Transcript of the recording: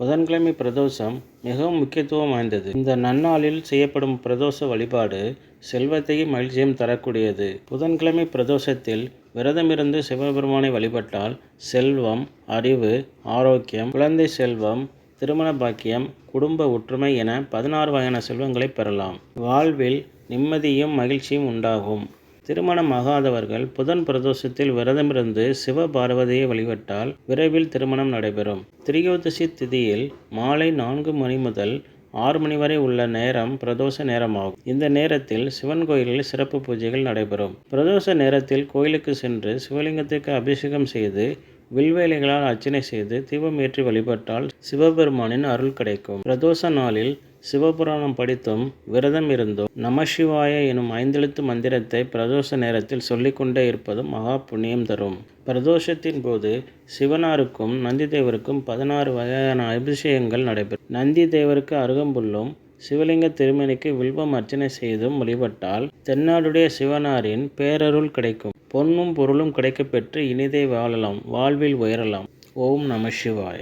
புதன்கிழமை பிரதோஷம் மிகவும் முக்கியத்துவம் வாய்ந்தது. இந்த நன்னாளில் செய்யப்படும் பிரதோஷ வழிபாடு செல்வத்தையும் மகிழ்ச்சியும் தரக்கூடியது. புதன்கிழமை பிரதோஷத்தில் விரதமிருந்து சிவபெருமானை வழிபட்டால் செல்வம் அறிவு ஆரோக்கியம் குழந்தை செல்வம் திருமண பாக்கியம் குடும்ப ஒற்றுமை என பதினாறு வகையான செல்வங்களை பெறலாம். வாழ்வில் நிம்மதியும் மகிழ்ச்சியும் உண்டாகும். திருமணம் ஆகாதவர்கள் புதன் பிரதோஷத்தில் விரதமிருந்து சிவ பார்வதியை வழிபட்டால் விரைவில் திருமணம் நடைபெறும். திரியோதசி திதியில் மாலை நான்கு மணி முதல் ஆறு மணி வரை உள்ள நேரம் பிரதோஷ நேரமாகும். இந்த நேரத்தில் சிவன் கோயிலில் சிறப்பு பூஜைகள் நடைபெறும். பிரதோஷ நேரத்தில் கோயிலுக்கு சென்று சிவலிங்கத்திற்கு அபிஷேகம் செய்து வில்வேலைகளால் அர்ச்சனை செய்து தீபம் ஏற்றி வழிபட்டால் சிவபெருமானின் அருள் கிடைக்கும். பிரதோஷ நாளில் சிவபுராணம் படித்தும் விரதம் இருந்தும் நமசிவாய எனும் ஐந்தெழுத்து மந்திரத்தை பிரதோஷ நேரத்தில் சொல்லிக்கொண்டே இருப்பதும் மகா புண்ணியம் தரும். பிரதோஷத்தின் போது சிவனாருக்கும் நந்தி தேவருக்கும் பதினாறு வகையான அபிஷேகங்கள் நடைபெறும். நந்தி தேவருக்கு அருகம்புல்லும் சிவலிங்க திருமணிக்கு வில்வம் அர்ச்சனை செய்தும் வழிபட்டால் தென்னாடுடைய சிவனாரின் பேரருள் கிடைக்கும். பொன்னும் பொருளும் கிடைக்கப்பெற்று இனிதே வாழலாம் வாழ்வில் உயரலாம். ஓம் நம சிவாய.